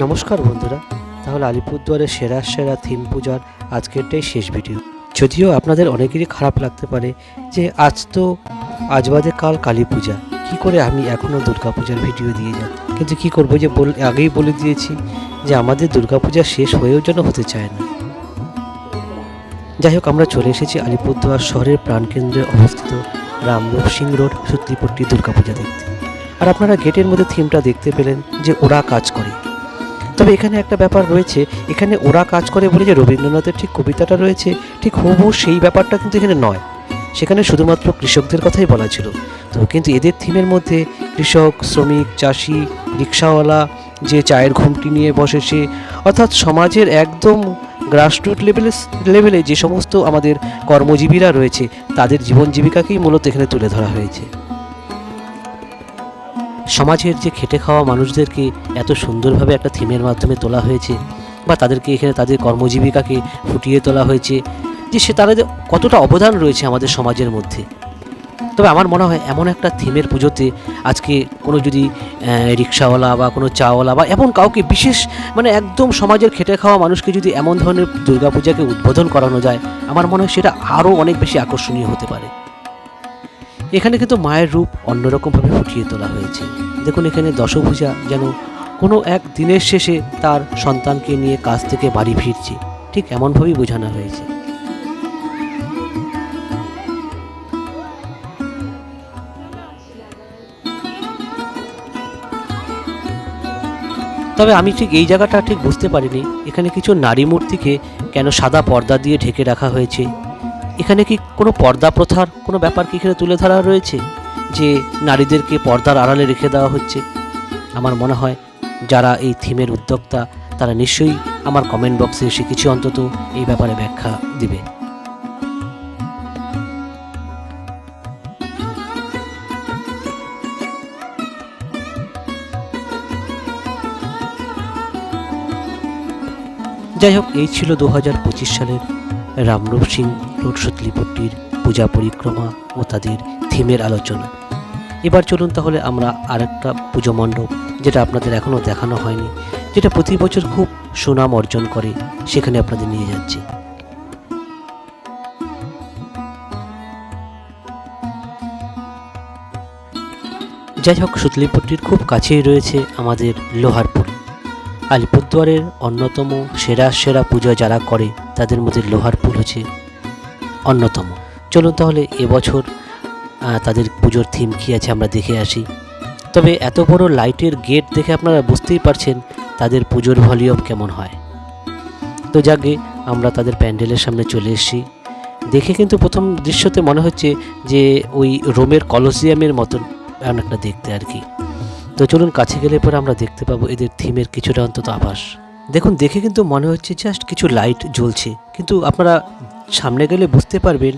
নমস্কার বন্ধুরা, তাহলে আলিপুরদুয়ারের সেরা সেরা থিম পূজার আজকেরটাই শেষ ভিডিও যদিও আপনাদের অনেকেরই খারাপ লাগতে পারে যে আজ তো, আজ বাদে কাল কালী পূজা, কী করে আমি এখনও দুর্গাপূজার ভিডিও দিয়ে যাই কিন্তু কি করব যে বল আগেই বলে দিয়েছি যে আমাদের দুর্গাপূজা শেষ হয়েও যেন হতে চায় না। যাই হোক, আমরা চলে এসেছি আলিপুরদুয়ার শহরের প্রাণকেন্দ্রে অবস্থিত রামরূপ সিং রোড সুতলিপট্টি দুর্গাপূজা দেখতে। আর আপনারা গেটের মধ্যে থিমটা দেখতে পেলেন যে ওরা কাজ করে। তবে এখানে একটা ব্যাপার রয়েছে। এখানে ওরা কাজ করে বলে যে রবীন্দ্রনাথের ঠিক কবিতাটা রয়েছে, ঠিক হুবহু সেই ব্যাপারটা কিন্তু এখানে নয়। সেখানে শুধুমাত্র কৃষকদের কথাই বলা ছিল। তো কিন্তু এদের থিমের মধ্যে কৃষক, শ্রমিক, চাষি, রিক্সাওয়ালা, যে চায়ের ঘুমটি নিয়ে বসেছে অর্থাৎ সমাজের একদম গ্রাসরুট লেভেলে লেভেলে যে সমস্ত আমাদের কর্মজীবীরা রয়েছে, তাদের জীবন জীবিকাকেই মূলত এখানে তুলে ধরা হয়েছে। সমাজের যে খেটে খাওয়া মানুষদেরকে এত সুন্দরভাবে একটা থিমের মাধ্যমে তোলা হয়েছে, বা তাদেরকে এখানে তাদের কর্মজীবিকাকে ফুটিয়ে তোলা হয়েছে, যে সে তাদের কতটা অবদান রয়েছে আমাদের সমাজের মধ্যে। তবে আমার মনে হয় এমন একটা থিমের পুজোতে আজকে কোনো যদি রিক্সাওয়ালা বা কোনো চাওয়ালা বা এমন কাউকে বিশেষ মানে একদম সমাজের খেটে খাওয়া মানুষকে যদি এমন ধরনের দুর্গাপূজাকে উদ্বোধন করানো যায়, আমার মনে হয় সেটা আরও অনেক বেশি আকর্ষণীয় হতে পারে। এখানে কিন্তু মায়ের রূপ অন্যরকমভাবে ফুটিয়ে তোলা হয়েছে। দেখুন এখানে দশভূজা যেন কোনো এক দিনের শেষে তার সন্তানকে নিয়ে কাজ থেকে বাড়ি ফিরছে। ঠিক এমনভাবেই বোঝানো হয়েছে। তবে আমি ঠিক এই জায়গাটা ঠিক বুঝতে পারিনি। এখানে কিছু নারী মূর্তিকে কেন সাদা পর্দা দিয়ে ঢেকে রাখা হয়েছে? এখানে কি কোনো পর্দা প্রথার কোনো ব্যাপার কি এখানে তুলে ধরা রয়েছে? যে নারীদেরকে পর্দার আড়ালে রেখে দেওয়া হচ্ছে? আমার মনে হয় যারা এই থিমের উদ্যোক্তা, তারা নিশ্চয়ই আমার কমেন্ট বক্সে এসে কিছু অন্তত এই ব্যাপারে ব্যাখ্যা দিবে। যাই হোক, এই ছিল দু সালের রামরূপ সিং রোড সতলিপট্টির পূজা পরিক্রমা ও তাদের থিমের আলোচনা। এবার চলুন তাহলে আমরা আরেকটা পুজো মণ্ডপ, যেটা আপনাদের এখনও দেখানো হয়নি, যেটা প্রতি বছর খুব সুনাম অর্জন করে, সেখানে আপনাদের নিয়ে যাচ্ছি। যাই হোক, সুতলিপট্টির খুব কাছেই রয়েছে আমাদের লোহারপুর। আলিপুরদুয়ারের অন্যতম সেরা সেরা পুজো যারা করে, তাদের মধ্যে লোহারপুর হচ্ছে অন্যতম। চলুন তাহলে এবছর তাদের পুজোর থিম কী আছে আমরা দেখে আসি। তবে এত বড় লাইটের গেট দেখে আপনারা বুঝতেই পারছেন তাদের পুজোর ভলিউম কেমন হয়। তো যাকে আমরা তাদের প্যান্ডেলের সামনে চলে এসেছি। দেখে কিন্তু প্রথম দৃশ্যতে মনে হচ্ছে যে ওই রোমের কলোসিয়ামের মতন অনেকটা দেখতে আর কি। তো চলুন কাছে গেলে পরে আমরা দেখতে পাবো এদের থিমের কিছুটা অন্তত আভাস। দেখুন, দেখে কিন্তু মনে হচ্ছে জাস্ট কিছু লাইট জ্বলছে। কিন্তু আপনারা সামনে গেলে বুঝতে পারবেন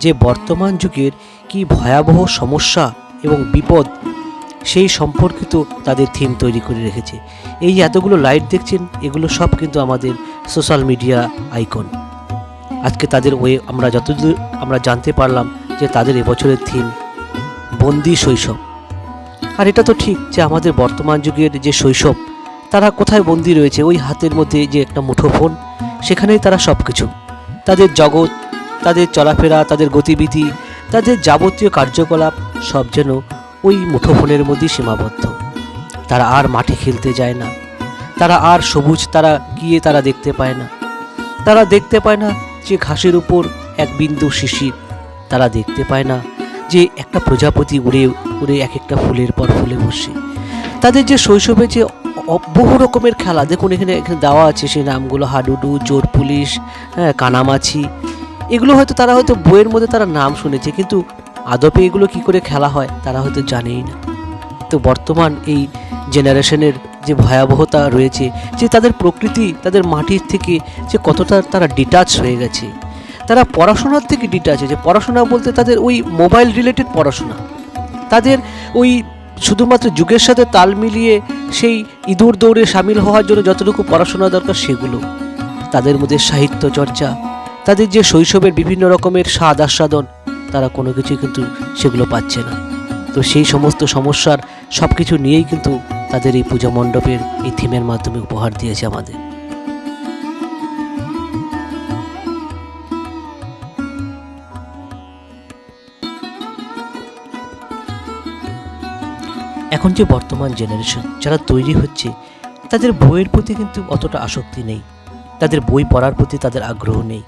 যে বর্তমান যুগের কি ভয়াবহ সমস্যা এবং বিপদ সেই সম্পর্কিত তাদের থিম তৈরি করে রেখেছে। এই এতগুলো লাইট দেখছেন, এগুলো সব কিন্তু আমাদের সোশ্যাল মিডিয়া আইকন আজকে তাদের ওয়ে আমরা যতদূর আমরা জানতে পারলাম যে তাদের এবছরের থিম বন্দি শৈশব। আর এটা তো ঠিক যে আমাদের বর্তমান যুগের যে শৈশব তারা কোথায় বন্দি রয়েছে ওই হাতের মধ্যে যে একটা মুঠোফোন, সেখানেই তারা সব কিছু তাদের জগৎ, তাদের চলাফেরা, তাদের গতিবিধি, তাদের যাবতীয় কার্যকলাপ সব যেন ওই মুঠোফোনের মধ্যেই সীমাবদ্ধ। তারা আর মাঠে খেলতে যায় না। তারা আর সবুজ তারা গিয়ে তারা দেখতে পায় না। তারা দেখতে পায় না যে ঘাসের উপর এক বিন্দু শিশির তারা দেখতে পায় না যে একটা প্রজাপতি উড়ে উড়ে এক একটা ফুলের পর ফুলে বসে। তাদের যে শৈশবে যে বহু রকমের খেলা। দেখুন, এখানে এখানে দেওয়া আছে সেই নামগুলো, হাডুডু, জোর পুলিশ হ্যাঁ কানামাছি। এগুলো হয়তো তারা হয়তো বইয়ের মধ্যে তারা নাম শুনেছে, কিন্তু আদপে এগুলো কি করে খেলা হয়, তারা হয়তো জানেই না। তো বর্তমান এই জেনারেশনের যে ভয়াবহতা রয়েছে, যে তাদের প্রকৃতি, তাদের মাটির থেকে যে কতটা তারা ডিটাচ হয়ে গেছে, তারা পড়াশোনার থেকে ডিটাচ হয়েছে। পড়াশোনা বলতে তাদের ওই মোবাইল রিলেটেড পড়াশোনা। তাদের ওই শুধুমাত্র যুগের সাথে তাল মিলিয়ে সেই ইঁদুর দৌড়ে সামিল হওয়ার জন্য যতটুকু পড়াশোনা দরকার সেগুলো। তাদের মধ্যে সাহিত্য চর্চা, তাদের যে শৈশবের বিভিন্ন রকমের স্বাদ আস্বাদন, তারা কোনো কিছুই কিন্তু সেগুলো পাচ্ছে না। তো সেই সমস্ত সমস্যার সব কিছু নিয়েই কিন্তু তাদের এই পূজা মণ্ডপের এই থিমের মাধ্যমে উপহার দিয়েছে আমাদের। এখন যে বর্তমান জেনারেশন যারা তৈরি হচ্ছে, তাদের বইয়ের প্রতি কিন্তু অতটা আসক্তি নেই। তাদের বই পড়ার প্রতি তাদের আগ্রহ নেই।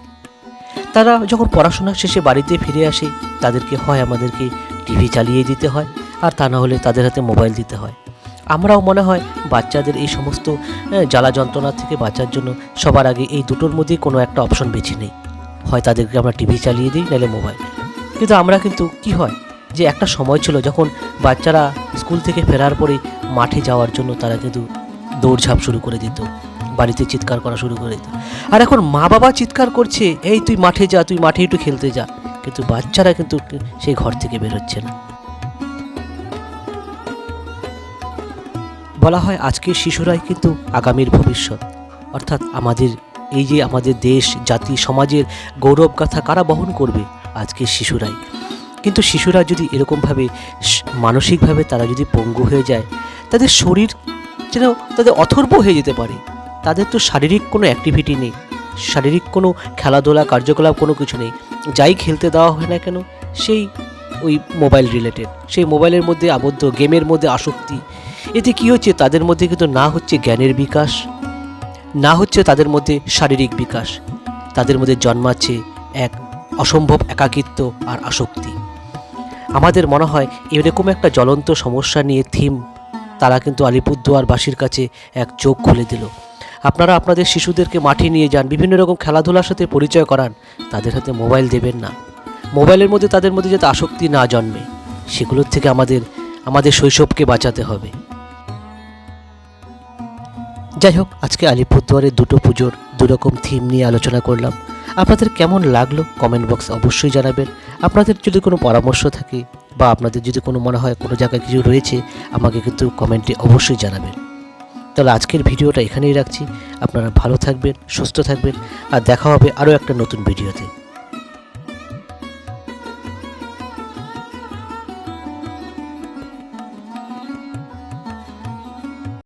তারা যখন পড়াশোনা শেষে বাড়িতে ফিরে আসে, তাদেরকে হয় আমাদেরকে টিভি চালিয়ে দিতে হয়, আর তা না হলে তাদের হাতে মোবাইল দিতে হয়। আমরাও মনে হয় বাচ্চাদের এই সমস্ত জ্বালা যন্ত্রণা থেকে বাঁচার জন্য সবার আগে এই দুটোর মধ্যেই কোনো একটা অপশন বেছে নেই। হয় তাদেরকে আমরা টিভি চালিয়ে দিই, নাহলে মোবাইল কিন্তু আমরা কিন্তু কি হয়? যে একটা সময় ছিল যখন বাচ্চারা স্কুল থেকে ফেরার পরে মাঠে যাওয়ার জন্য তারা কিন্তু দৌড়ঝাঁপ শুরু করে দিত, বাড়িতে চিৎকার করা শুরু করে দিত। আর এখন মা বাবা চিৎকার করছে, এই তুই মাঠে যা, তুই মাঠে একটু খেলতে যা। কিন্তু বাচ্চারা কিন্তু সেই ঘর থেকে বেরোচ্ছে না। বলা হয় আজকের শিশুরাই কিন্তু আগামীর ভবিষ্যৎ। অর্থাৎ আমাদের, এই যে আমাদের দেশ, জাতি, সমাজের গৌরব গাথা কারা বহন করবে, আজকের শিশুরাই। কিন্তু শিশুরা যদি এরকমভাবে মানসিকভাবে তারা যদি পঙ্গু হয়ে যায়, তাদের শরীর যেন তাদের অথর্ব হয়ে যেতে পারে। তাদের তো শারীরিক কোনো অ্যাক্টিভিটি নেই, শারীরিক কোনো খেলাধুলা, কার্যকলাপ কোনো কিছু নেই। যাই খেলতে দেওয়া হয় না কেন, সেই ওই মোবাইল রিলেটেড সেই মোবাইলের মধ্যে আবদ্ধ গেমের মধ্যে আসক্তি। এতে কি হচ্ছে, তাদের মধ্যে কিন্তু না হচ্ছে জ্ঞানের বিকাশ, না হচ্ছে তাদের মধ্যে শারীরিক বিকাশ। তাদের মধ্যে জন্মাচ্ছে এক অসম্ভব একাকিত্ব আর আসক্তি। আমাদের মনে হয় এরকম একটা জ্বলন্ত সমস্যা নিয়ে থিম। তারা কিন্তু আলিপুরদুয়ারবাসীর কাছে এক চোখ খুলে দিল। আপনারা আপনাদের শিশুদেরকে মাঠে নিয়ে যান, বিভিন্ন রকম খেলাধুলার সাথে পরিচয় করান, তাদের হাতে মোবাইল দেবেন না। মোবাইলের মধ্যে তাদের মধ্যে যাতে আসক্তি না জন্মে, সেগুলোর থেকে আমাদের আমাদের শৈশবকে বাঁচাতে হবে। যাই হোক, আজকে আলিপুরদুয়ারের দুটো পুজোর দুরকম থিম নিয়ে আলোচনা করলাম। আপনাদের কেমন লাগল কমেন্ট বক্স অবশ্যই জানাবেন। আপনাদের যদি কোনো পরামর্শ থাকে বা আপনাদের যদি কোনো মনে হয় কোনো জায়গায় কিছু রয়েছে, আমাকে কিন্তু কমেন্টে অবশ্যই জানাবেন। তাহলে আজকের ভিডিওটা এখানেই রাখছি। আপনারা ভালো থাকবেন, সুস্থ থাকবেন, আর দেখা হবে আরও একটা নতুন ভিডিওতে।